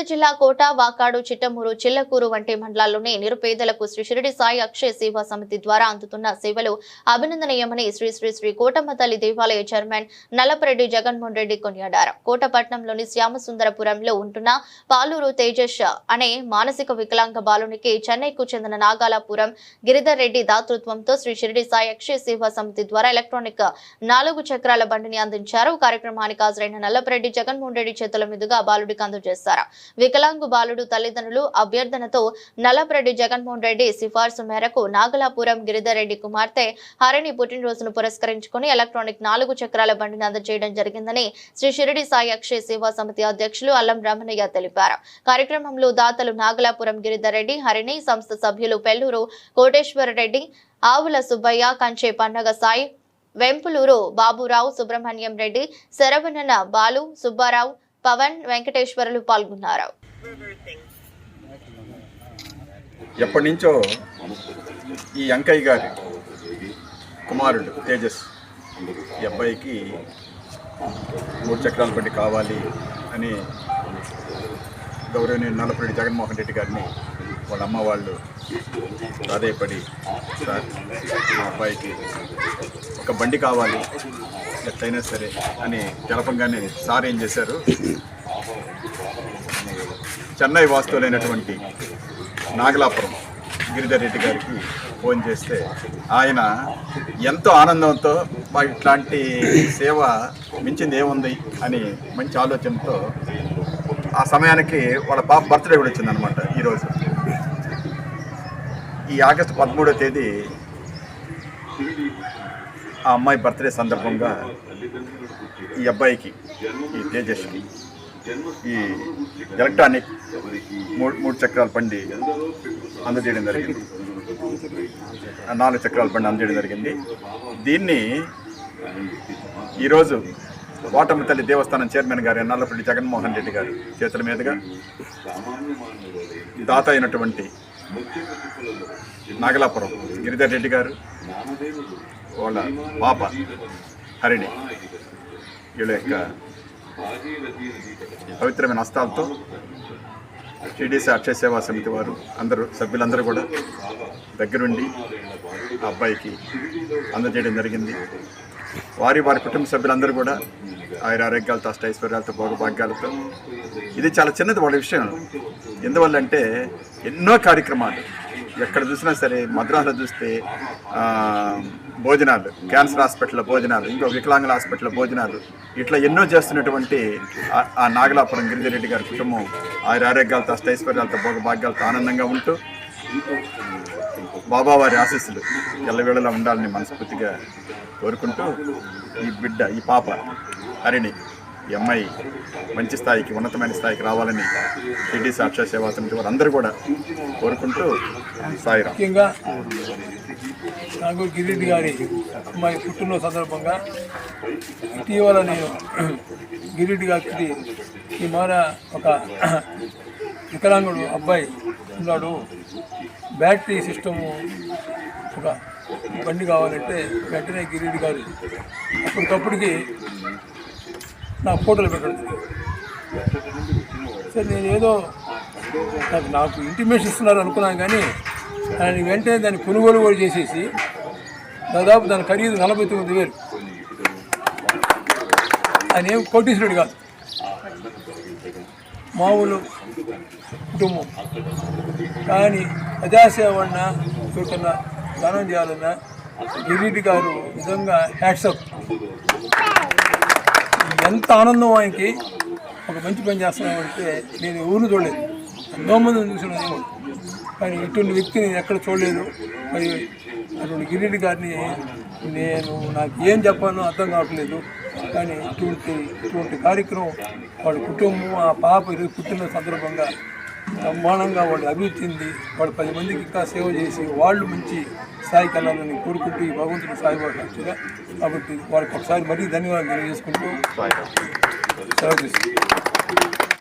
తిరుపతి జిల్లా కోట వాకాడు చిట్టమూరు చిల్లకూరు వంటి మండలాల్లోని నిరుపేదలకు శ్రీ షిరిడి సాయి అక్షయ సేవా సమితి ద్వారా అందుతున్న సేవలు అభినందనీయమని శ్రీ శ్రీ శ్రీ కోటమ్మ తల్లి దేవాలయ చైర్మన్ నల్లపరెడ్డి జగన్మోహన్ రెడ్డి కొనియాడారు. కోటపట్నంలోని శ్యామసుందరపురంలో ఉంటున్న పాలూరు తేజస్ అనే మానసిక వికలాంగ బాలునికి చెన్నైకు చెందిన నాగాలాపురం గిరిధర్ రెడ్డి దాతృత్వంతో శ్రీ షిరిడి సాయి అక్షయ సేవా సమితి ద్వారా ఎలక్ట్రానిక్ నాలుగు చక్రాల బండిని అందించారు. కార్యక్రమానికి హాజరైన నల్లపరెడ్డి జగన్మోహన్ రెడ్డి చేతుల మీదుగా బాలుడికి అందజేశారు. వికలాంగు బాలుడు తల్లిదండ్రులు అభ్యర్థనతో నలపరెడ్డి జగన్మోహన్ రెడ్డి సిఫార్సు మేరకు నాగలాపురం గిరిధర్రెడ్డి కుమార్తె హరిణి పుట్టినరోజును పురస్కరించుకుని ఎలక్ట్రానిక్ నాలుగు చక్రాల బండిని అందజేయడం జరిగిందని శ్రీ షిరిడి సాయి అక్షయ సేవా సమితి అధ్యక్షులు అల్లం రమణయ్య తెలిపారు. కార్యక్రమంలో దాతలు నాగలాపురం గిరిధర్రెడ్డి హరిణి సంస్థ సభ్యులు పెల్లూరు కోటేశ్వర రెడ్డి ఆవుల సుబ్బయ్య కంచే పండగ సాయి వెంపులూరు బాబురావు సుబ్రహ్మణ్యం రెడ్డి శరవణన బాలు సుబ్బారావు పవన్ వెంకటేశ్వరులు పాల్గొన్నారు. ఎప్పటి నుంచో ఈ అంకయ్య గారి కుమారుడు తేజస్ ఈ అబ్బాయికి మూడు చక్రాల బండి కావాలి అని గౌరవనీయ నల్లపరెడ్డి జగన్మోహన్ రెడ్డి గారిని వాళ్ళ అమ్మ వాళ్ళు ప్రాధేయపడి సార్ మా అబ్బాయికి ఒక బండి కావాలి ఎట్లయినా సరే అని తెలపంగానే సార్ ఏం చేశారు? చెన్నై వాస్తువులైనటువంటి నాగలాపురం గిరిధర్ రెడ్డి గారికి ఫోన్ చేస్తే ఆయన ఎంతో ఆనందంతో మా ఇట్లాంటి సేవ మించింది ఏముంది? అని మంచి ఆలోచనతో ఆ సమయానికి వాళ్ళ పాప బర్త్డే కూడా వచ్చిందనమాట ఈరోజు. ఈ ఆగస్టు పదమూడో తేదీ ఆ అమ్మాయి బర్త్డే సందర్భంగా ఈ అబ్బాయికి ఈ తేజస్కి ఈ ఎలక్ట్రానిక్ మూడు మూడు చక్రాల బండి అందజేయడం జరిగింది. నాలుగు చక్రాల బండి అందజేయడం జరిగింది. దీన్ని ఈరోజు ఓటమి తల్లి దేవస్థానం చైర్మన్ గారు నల్లపల్లి జగన్మోహన్ రెడ్డి గారు చేతుల మీదుగా దాత అయినటువంటి నాగలాపురం గిరిధర్ రెడ్డి గారు వాళ్ళ పాప హరిణి వీళ్ళ యొక్క పవిత్రమైన హస్తాలతో టీడీసీ అక్షయ సేవా సమితి వారు అందరూ సభ్యులందరూ కూడా దగ్గరుండి ఆ అబ్బాయికి అందజేయడం జరిగింది. వారి వారి కుటుంబ సభ్యులందరూ కూడా ఆయన ఆరోగ్యాలతో అష్టైశ్వర్యాలతో భోగభాగ్యాలతో. ఇది చాలా చిన్నది వాళ్ళ విషయం. ఎందువల్ల అంటే ఎన్నో కార్యక్రమాలు. ఎక్కడ చూసినా సరే మద్రాసులో చూస్తే భోజనాలు క్యాన్సర్ హాస్పిటల్లో భోజనాలు ఇంకో వికలాంగుల హాస్పిటల్లో భోజనాలు. ఇట్లా ఎన్నో చేస్తున్నటువంటి ఆ- నాగలాపురం గిరిజరెడ్డి గారి కుటుంబం ఆయన ఆరోగ్యాలతో అష్టైశ్వర్యాలతో భోగభాగ్యాలతో ఆనందంగా ఉంటూ బాబావారి ఆశీస్సులు ఎల్లవేళలా ఉండాలని మనస్ఫూర్తిగా కోరుకుంటూ ఈ బిడ్డ ఈ పాప హరిణి ఈ అమ్మాయి మంచి స్థాయికి ఉన్నతమైన స్థాయికి రావాలని టీడీ సాక్షా సేవా సమితి వారు అందరూ కూడా కోరుకుంటూ సాయిరా. ముఖ్యంగా నాకు గిరిటి గారి అమ్మాయి పుట్టినరోజు సందర్భంగా ఇటీవల నేను గిరిటి గారికి ఈ మార ఒక వికలాంగుడు అబ్బాయి ఉన్నాడు. బ్యాటరీ సిస్టము ఒక బండి కావాలంటే వెంటనే గిరీడి గారు అప్పటికప్పటికి నా ఫోటోలు పెట్టడం సరే నేను ఏదో నాకు నాకు ఇంటిమేషన్ ఇస్తున్నారు అనుకున్నాను కానీ ఆయన వెంటనే దాన్ని కొనుగోలు కూడా చేసేసి దాదాపు దాని ఖరీదు నలభై తొమ్మిది వేలు. ఆయన ఏం కోటీశ్వరుడు కాదు. మామూలు కుటుంబం. కానీ ప్రజాసేవన్నా చూస్తున్న దానం చేయాలన్న గిరీటి గారు నిజంగా హ్యాట్సప్ ఎంత ఆనందం ఆయనకి. ఒక మంచి పని చేస్తున్నామంటే నేను ఎవరు చూడలేదు. ఎంతోమంది మందిని చూసిన నేను. కానీ ఇటువంటి వ్యక్తిని నేను ఎక్కడ చూడలేదు. మరి అటువంటి గిరిటి గారిని నేను నాకు ఏం చెప్పానో అర్థం కావట్లేదు. కానీ ఇటువంటి ఇటువంటి కార్యక్రమం వాళ్ళ కుటుంబం ఆ పాప ఈరోజు పుట్టిన సందర్భంగా బ్రహ్మాండంగా వాళ్ళు అభివృద్ధి చెంది వాళ్ళు పది మందికి ఇంకా సేవ చేసి వాళ్ళు మంచి స్థాయికి వెళ్ళాలని కోరుకుంటూ ఈ భగవంతుడు సాయిబాబా కాబట్టి వాళ్ళకి ఒకసారి మరీ ధన్యవాదాలు తెలియజేసుకుంటూ సెలవు